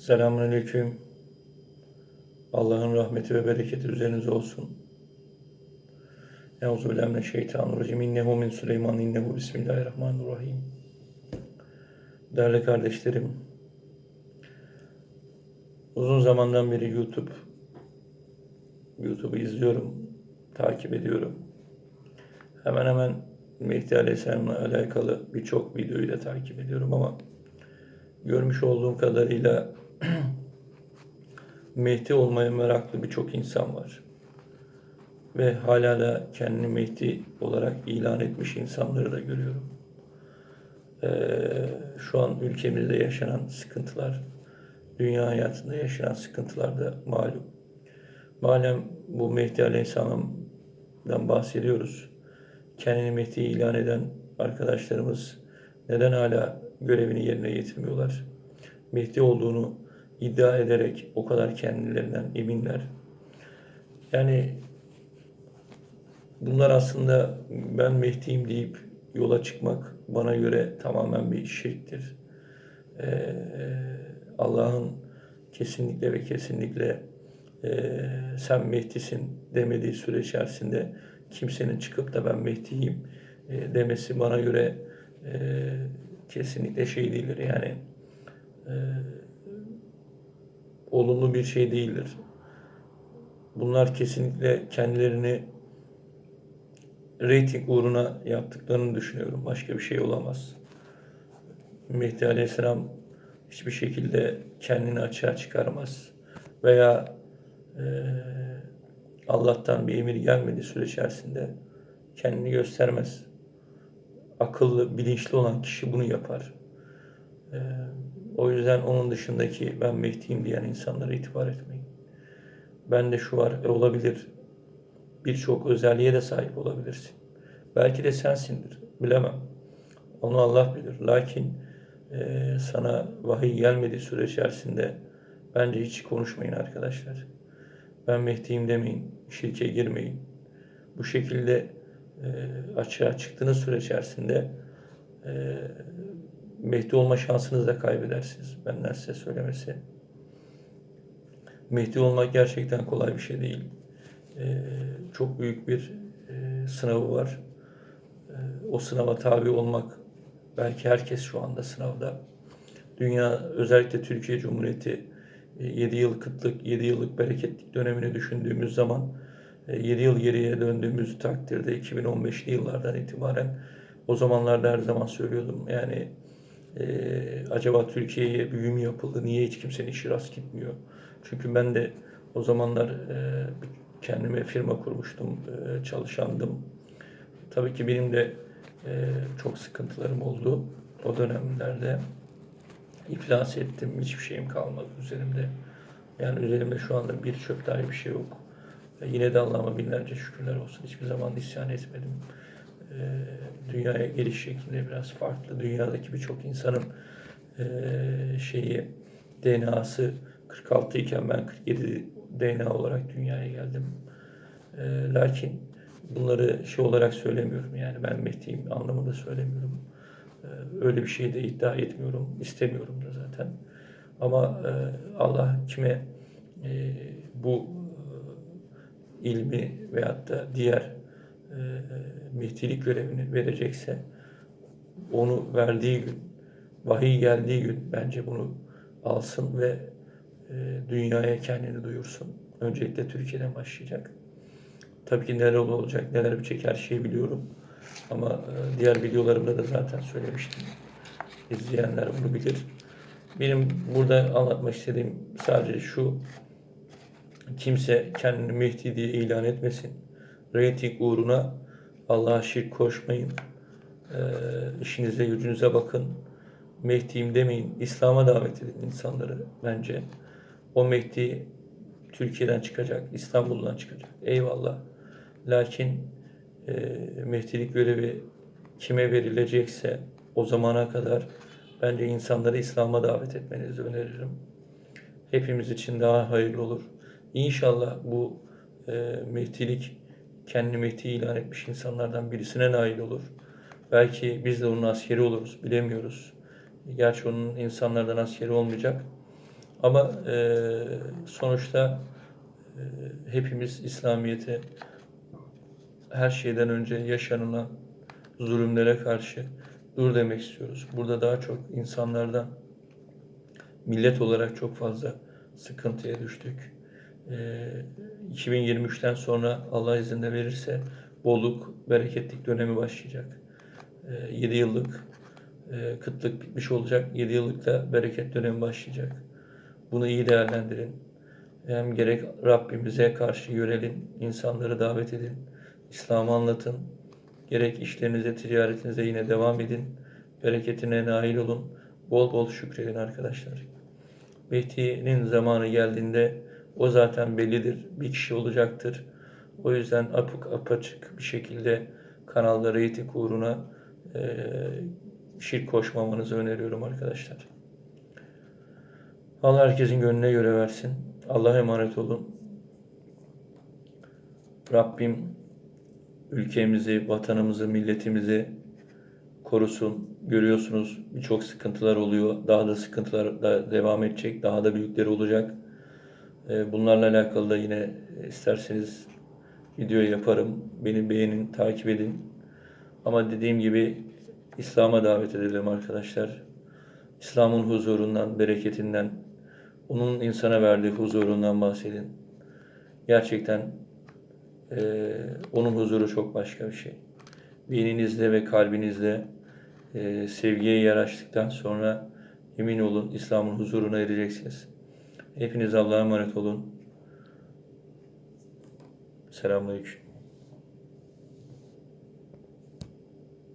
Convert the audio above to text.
Selamünaleyküm. Allah'ın rahmeti ve bereketi üzerinize olsun. Euzubillahimineşşeytanirracim. İnnehu min Süleyman, innehu bismillahirrahmanirrahim. Değerli kardeşlerim, uzun zamandan beri YouTube YouTube'u izliyorum, takip ediyorum. Hemen hemen Mehdi Aleyhisselam'la alakalı birçok videoyu da takip ediyorum ama görmüş olduğum kadarıyla Mehdi olmaya meraklı birçok insan var. Ve hala da kendini Mehdi olarak ilan etmiş insanları da görüyorum. Ee, şu an ülkemizde yaşanan sıkıntılar, dünya hayatında yaşanan sıkıntılar da malum. Malum bu Mehdi Aleyhisselam'dan bahsediyoruz. Kendini Mehdi ilan eden arkadaşlarımız neden hala görevini yerine getirmiyorlar? Mehdi olduğunu iddia ederek o kadar kendilerinden eminler. Yani bunlar aslında ben Mehdi'yim deyip yola çıkmak bana göre tamamen bir şirktir. Ee, Allah'ın kesinlikle ve kesinlikle e, sen Mehdi'sin demediği süre içerisinde kimsenin çıkıp da ben Mehdi'yim e, demesi bana göre e, kesinlikle şey değildir. Yani e, olumlu bir şey değildir. Bunlar kesinlikle kendilerini reyting uğruna yaptıklarını düşünüyorum. Başka bir şey olamaz. Mehdi Aleyhisselam hiçbir şekilde kendini açığa çıkarmaz. Veya e, Allah'tan bir emir gelmediği süre içerisinde kendini göstermez. Akıllı, bilinçli olan kişi bunu yapar. O yüzden onun dışındaki ben Mehdi'yim diyen insanlara itibar etmeyin. Ben de şu var, e, olabilir. Birçok özelliğe de sahip olabilirsin. Belki de sensindir, bilemem. Onu Allah bilir. Lakin e, sana vahiy gelmediği süre içerisinde bence hiç konuşmayın arkadaşlar. Ben Mehdi'yim demeyin, şirke girmeyin. Bu şekilde e, açığa çıktığınız süre içerisinde e, Mehdi olma şansınızı da kaybedersiniz. Benden size söylemesi. Mehdi olmak gerçekten kolay bir şey değil. Ee, çok büyük bir e, sınavı var. Ee, o sınava tabi olmak belki herkes şu anda sınavda. Dünya özellikle Türkiye Cumhuriyeti 7 yıl kıtlık, 7 yıllık bereketlik dönemini düşündüğümüz zaman 7 yıl geriye döndüğümüz takdirde 2015'li yıllardan itibaren o zamanlarda her zaman söylüyordum. Yani ee, acaba Türkiye'ye büyü yapıldı? Niye hiç kimsenin işi rast gitmiyor? Çünkü ben de o zamanlar e, kendime firma kurmuştum, e, çalışandım. Tabii ki benim de e, çok sıkıntılarım oldu o dönemlerde. İflas ettim, hiçbir şeyim kalmadı üzerimde. Yani üzerimde şu anda bir çöp dahi bir şey yok. E, yine de Allah'ıma binlerce şükürler olsun. Hiçbir zaman isyan etmedim. E, dünyaya geliş şeklinde biraz farklı. Dünyadaki birçok insanın e, şeyi DNA'sı 46 iken ben 47 DNA olarak dünyaya geldim. E, lakin bunları şey olarak söylemiyorum yani ben Mehdi'yim anlamında söylemiyorum. öyle bir şey de iddia etmiyorum. istemiyorum da zaten. Ama Allah kime bu ilmi veyahut da diğer e, mihtilik görevini verecekse onu verdiği gün, vahiy geldiği gün bence bunu alsın ve e, dünyaya kendini duyursun. Öncelikle Türkiye'den başlayacak. Tabii ki neler olacak, neler bitecek her şeyi biliyorum. Ama e, diğer videolarımda da zaten söylemiştim. İzleyenler bunu bilir. Benim burada anlatmak istediğim sadece şu. Kimse kendini Mehdi diye ilan etmesin reyting uğruna Allah'a şirk koşmayın. E, işinize gücünüze bakın. Mehdi'yim demeyin. İslam'a davet edin insanları bence. O Mehdi Türkiye'den çıkacak, İstanbul'dan çıkacak. Eyvallah. Lakin e, Mehdilik görevi kime verilecekse o zamana kadar bence insanları İslam'a davet etmenizi öneririm. Hepimiz için daha hayırlı olur. İnşallah bu e, Mehdilik kendi Mehdi ilan etmiş insanlardan birisine nail olur. Belki biz de onun askeri oluruz, bilemiyoruz. Gerçi onun insanlardan askeri olmayacak. Ama e, sonuçta e, hepimiz İslamiyet'e her şeyden önce yaşanılan zulümlere karşı dur demek istiyoruz. Burada daha çok insanlardan millet olarak çok fazla sıkıntıya düştük. Ee, 2023'ten sonra Allah izin de verirse bolluk, bereketlik dönemi başlayacak. 7 yıllık e, kıtlık bitmiş olacak. 7 yıllık da bereket dönemi başlayacak. Bunu iyi değerlendirin. Hem gerek Rabbimize karşı yönelin, insanları davet edin, İslam'ı anlatın. Gerek işlerinize, ticaretinize yine devam edin. Bereketine nail olun. Bol bol şükredin arkadaşlar. Mehdi'nin zamanı geldiğinde o zaten bellidir. Bir kişi olacaktır. O yüzden apık apaçık bir şekilde kanalda reyting uğruna e, şirk koşmamanızı öneriyorum arkadaşlar. Allah herkesin gönlüne göre versin. Allah'a emanet olun. Rabbim ülkemizi, vatanımızı, milletimizi korusun. Görüyorsunuz birçok sıkıntılar oluyor. Daha da sıkıntılar da devam edecek. Daha da büyükleri olacak. Ee, Bunlarla alakalı da yine isterseniz video yaparım. Beni beğenin, takip edin. Ama dediğim gibi İslam'a davet edelim arkadaşlar. İslam'ın huzurundan, bereketinden, onun insana verdiği huzurundan bahsedin. Gerçekten eee, onun huzuru çok başka bir şey. Beyninizde ve kalbinizde eee, sevgiye yer açtıktan sonra emin olun İslam'ın huzuruna ereceksiniz. Hepiniz Allah'a emanet olun. Selamünaleyküm.